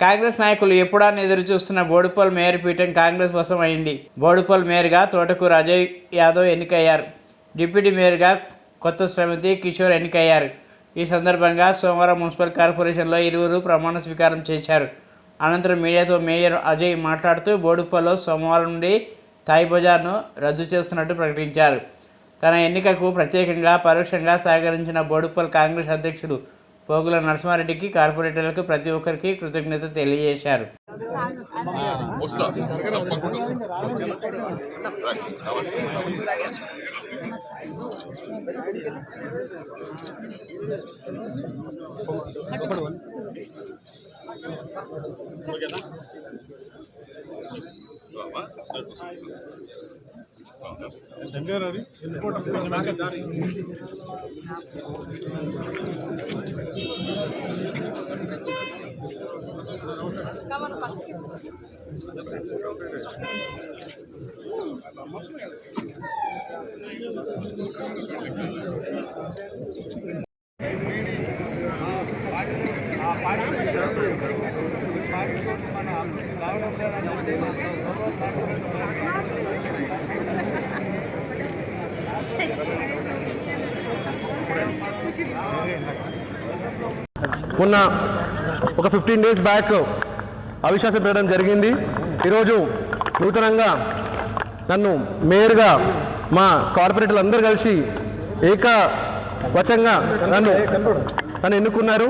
కాంగ్రెస్ నాయకులు ఎప్పుడని ఎదురు చూస్తున్న బోడుపల్ మేయర్ పీఠం కాంగ్రెస్ వశం అయింది బోడుపల్ మేయర్గా తోటకూరు అజయ్ యాదవ్ ఎన్నికయ్యారు. డిప్యూటీ మేయర్గా కొత్త శ్రమితి కిషోర్ ఎన్నికయ్యారు. ఈ సందర్భంగా సోమవారం మున్సిపల్ కార్పొరేషన్లో ఇరువురు ప్రమాణ స్వీకారం చేశారు. అనంతరం మీడియాతో మేయర్ అజయ్ మాట్లాడుతూ బోడుపల్లో సోమవారం నుండి థాయ్ బజార్ను రద్దు చేస్తున్నట్టు ప్రకటించారు. తన ఎన్నికకు ప్రత్యేకంగా పరోక్షంగా సహకరించిన బోడుపల్ కాంగ్రెస్ అధ్యక్షుడు పోగుల నరసింహారెడ్డికి కార్పొరేటర్లకు ప్రతి ఒక్కరికి కృతజ్ఞత తెలియజేశారు. దంగేరది పార్టీ మన తప్పకుండా లేదని మొన్న ఒక ఫిఫ్టీన్ డేస్ బ్యాక్ అవిశ్వాసం పెట్టడం జరిగింది. ఈరోజు నూతనంగా నన్ను మేయర్గా మా కార్పొరేటర్లు అందరూ కలిసి ఏకవచంగా నన్ను నన్ను ఎన్నుకున్నారు.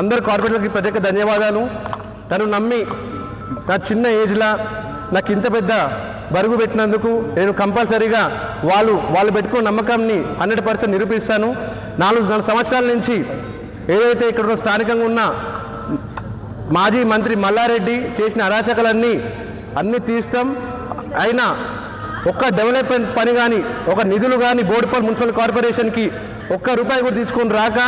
అందరు కార్పొరేటర్లకి ప్రత్యేక ధన్యవాదాలు. నన్ను నమ్మి నా చిన్న ఏజ్లా నాకు ఇంత పెద్ద బరుగు పెట్టినందుకు నేను కంపల్సరీగా వాళ్ళు వాళ్ళు పెట్టుకున్న నమ్మకాన్ని హండ్రెడ్ పర్సెంట్ నిరూపిస్తాను. నాలుగు నాలుగు సంవత్సరాల నుంచి ఏదైతే ఇక్కడ స్థానికంగా ఉన్న మాజీ మంత్రి మల్లారెడ్డి చేసిన అరాచకలన్నీ అన్నీ తీస్తాం. అయినా ఒక్క డెవలప్మెంట్ పని కానీ ఒక నిధులు కానీ బోర్డుపల్ మున్సిపల్ కార్పొరేషన్కి ఒక్క రూపాయి కూడా తీసుకొని రాక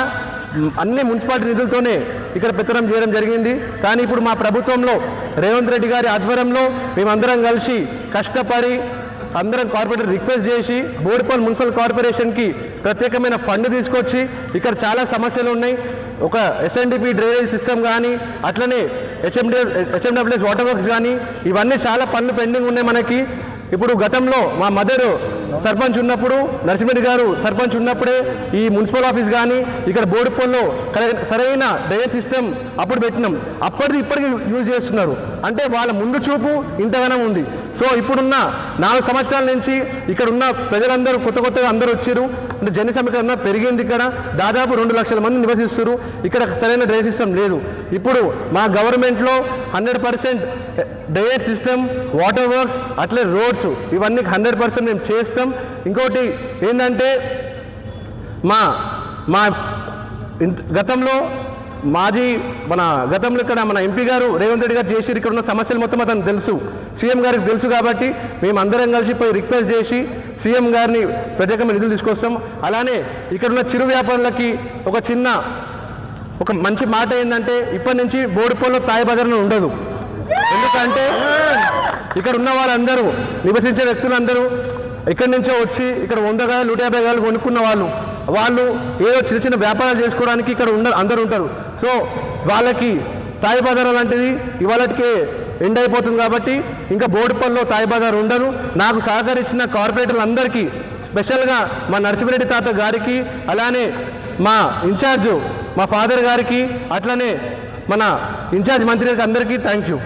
అన్ని మున్సిపాలిటీ నిధులతోనే ఇక్కడ పెత్తనం చేయడం జరిగింది. కానీ ఇప్పుడు మా ప్రభుత్వంలో రేవంత్ రెడ్డి గారి ఆధ్వర్యంలో మేమందరం కలిసి కష్టపడి అందరం కార్పొరేటర్ రిక్వెస్ట్ చేసి బోడిపల్ మున్సిపల్ కార్పొరేషన్కి ప్రత్యేకమైన ఫండ్ తీసుకొచ్చి ఇక్కడ చాలా సమస్యలు ఉన్నాయి. ఒక ఎస్ఎన్డిపి డ్రైనేజ్ సిస్టమ్ కానీ అట్లనే హెచ్ఎండి హెచ్ఎండబ్ల్యూఎస్ వాటర్ వర్క్స్ కానీ ఇవన్నీ చాలా పనులు పెండింగ్ ఉన్నాయి మనకి. ఇప్పుడు గతంలో మా మదర్ సర్పంచ్ ఉన్నప్పుడు నరసింహరెడ్డి గారు సర్పంచ్ ఉన్నప్పుడే ఈ మున్సిపల్ ఆఫీస్ కానీ ఇక్కడ బోడిపల్లో సరైన డ్రైనేజ్ సిస్టమ్ అప్పుడు పెట్టినాం. అప్పటిది ఇప్పటికి యూజ్ చేస్తున్నారు. అంటే వాళ్ళ ముందు చూపు ఇంతగానం ఉంది. సో ఇప్పుడున్న నాలుగు సంవత్సరాల నుంచి ఇక్కడ ఉన్న ప్రజలందరూ కొత్త కొత్తగా అందరూ వచ్చారు అంటే జన సమీకరణ పెరిగింది ఇక్కడ. దాదాపు రెండు లక్షల మంది నివసిస్తారు ఇక్కడ సరైన డ్రైనేజ్ సిస్టమ్ లేదు. ఇప్పుడు మా గవర్నమెంట్లో hundred percent drainage system water works అట్లే రోడ్స్ ఇవన్నీ హండ్రెడ్ పర్సెంట్ మేము చేస్తాం. ఇంకోటి ఏంటంటే మా మా గతంలో మాజీ మన గతంలో ఇక్కడ మన ఎంపీ గారు రేవంత్ రెడ్డి గారు చేసి ఇక్కడ ఉన్న సమస్యలు మొత్తం అతను తెలుసు. సీఎం గారికి తెలుసు కాబట్టి మేము అందరం కలిసి పోయి రిక్వెస్ట్ చేసి సీఎం గారిని ప్రత్యేకమైన నిధులు తీసుకొస్తాం. అలానే ఇక్కడ ఉన్న చిరు వ్యాపారులకి ఒక చిన్న ఒక మంచి మాట ఏంటంటే ఇప్పటి నుంచి బోడిపోలో తాయి బజార్లో ఉండదు. ఎందుకంటే ఇక్కడ ఉన్న వాళ్ళందరూ నివసించే వ్యక్తులందరూ ఇక్కడి నుంచో వచ్చి ఇక్కడ వంద గాయలు నూట యాభై గాయలు కొనుక్కున్న వాళ్ళు. వాళ్ళు ఏదో చిన్న చిన్న వ్యాపారాలు చేసుకోవడానికి ఇక్కడ ఉండ అందరూ ఉంటారు. సో వాళ్ళకి తాయి బజార్ లాంటిది ఇవాళకే ఎండ్ అయిపోతుంది కాబట్టి ఇంకా బోడిపల్లో తాయి బజార్ ఉండరు నాకు సహకరించిన కార్పొరేటర్లు అందరికీ స్పెషల్గా మా నరసింహరెడ్డి తాత గారికి అలానే మా ఇన్ఛార్జు మా ఫాదర్ గారికి అట్లనే మన ఇన్ఛార్జ్ మంత్రి గారికి అందరికీ థ్యాంక్ యూ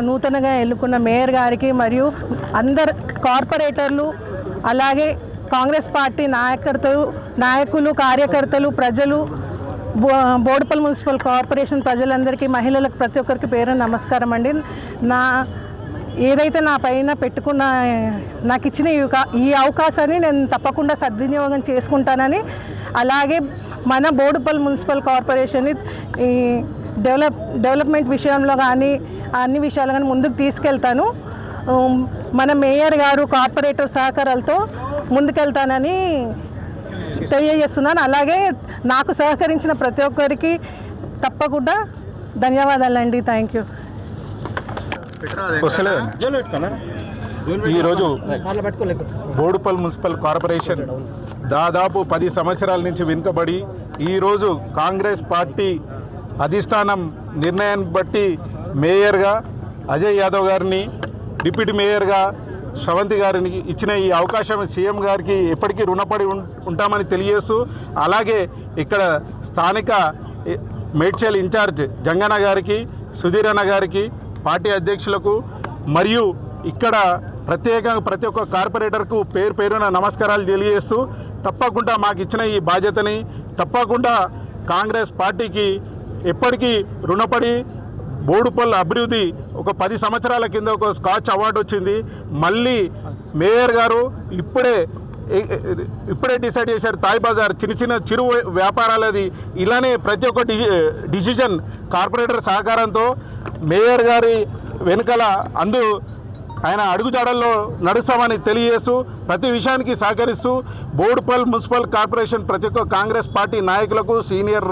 నూతనంగా ఎన్నుకున్న మేయర్ గారికి మరియు అందరు కార్పొరేటర్లు అలాగే కాంగ్రెస్ పార్టీ నాయకర్తలు నాయకులు కార్యకర్తలు ప్రజలు బో బోడుపల్ మున్సిపల్ కార్పొరేషన్ ప్రజలందరికీ మహిళలకు ప్రతి ఒక్కరికి పేరు నమస్కారం అండి. నా ఏదైతే నా పైన పెట్టుకున్న నాకు ఇచ్చిన ఈ అవకాశాన్ని నేను తప్పకుండా సద్వినియోగం చేసుకుంటానని అలాగే మన బోడుపల్ మున్సిపల్ కార్పొరేషన్ని ఈ డెవలప్ డెవలప్మెంట్ విషయంలో కానీ అన్ని విషయాలు కానీ ముందుకు తీసుకెళ్తాను. మన మేయర్ గారు కార్పొరేటర్ సహకారాలతో ముందుకెళ్తానని తెలియజేస్తున్నాను. అలాగే నాకు సహకరించిన ప్రతి ఒక్కరికి తప్పకుండా ధన్యవాదాలండి. థ్యాంక్ యూ ఈరోజు బోడుపల్ మున్సిపల్ కార్పొరేషన్ దాదాపు పది సంవత్సరాల నుంచి వెనుకబడి ఈరోజు కాంగ్రెస్ పార్టీ అధిష్టానం నిర్ణయాన్ని బట్టి మేయర్గా అజయ్ యాదవ్ గారిని డిప్యూటీ మేయర్గా శ్రవంతి గారిని ఇచ్చిన ఈ అవకాశం సీఎం గారికి ఎప్పటికీ రుణపడి ఉంటామని తెలియజేస్తూ అలాగే ఇక్కడ స్థానిక మేడ్చల్ ఇన్ఛార్జ్ జంగన్న గారికి సుధీర్ అన్న గారికి పార్టీ అధ్యక్షులకు మరియు ఇక్కడ ప్రత్యేకంగా ప్రతి ఒక్క కార్పొరేటర్కు పేరు పేరున నమస్కారాలు తెలియజేస్తూ తప్పకుండా మాకు ఇచ్చిన ఈ బాధ్యతని తప్పకుండా కాంగ్రెస్ పార్టీకి ఎప్పటికీ రుణపడి బోడుపల్లి అభివృద్ధి ఒక పది సంవత్సరాల కింద ఒక స్కాచ్ అవార్డు వచ్చింది. మళ్ళీ మేయర్ గారు ఇప్పుడే ఇప్పుడే డిసైడ్ చేశారు తాయ్ బజార్ చిన్న చిన్న చిరు వ్యాపారాలది. ఇలానే ప్రతి ఒక్క డిసిజన్ కార్పొరేటర్ సహకారంతో మేయర్ గారి వెనుకల అందు ఆయన అడుగుజాడల్లో నడుస్తామని తెలియజేస్తూ ప్రతి విషయానికి సహకరిస్తూ బోడుపల్ మున్సిపల్ కార్పొరేషన్ ప్రతి ఒక్క కాంగ్రెస్ పార్టీ నాయకులకు సీనియర్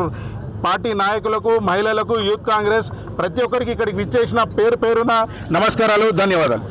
పార్టీ నాయకులకు మహిళలకు యూత్ కాంగ్రెస్ ప్రతి ఒక్కరికి ఇక్కడికి విచ్చేసిన పేరు పేరున నమస్కారాలు ధన్యవాదాలు.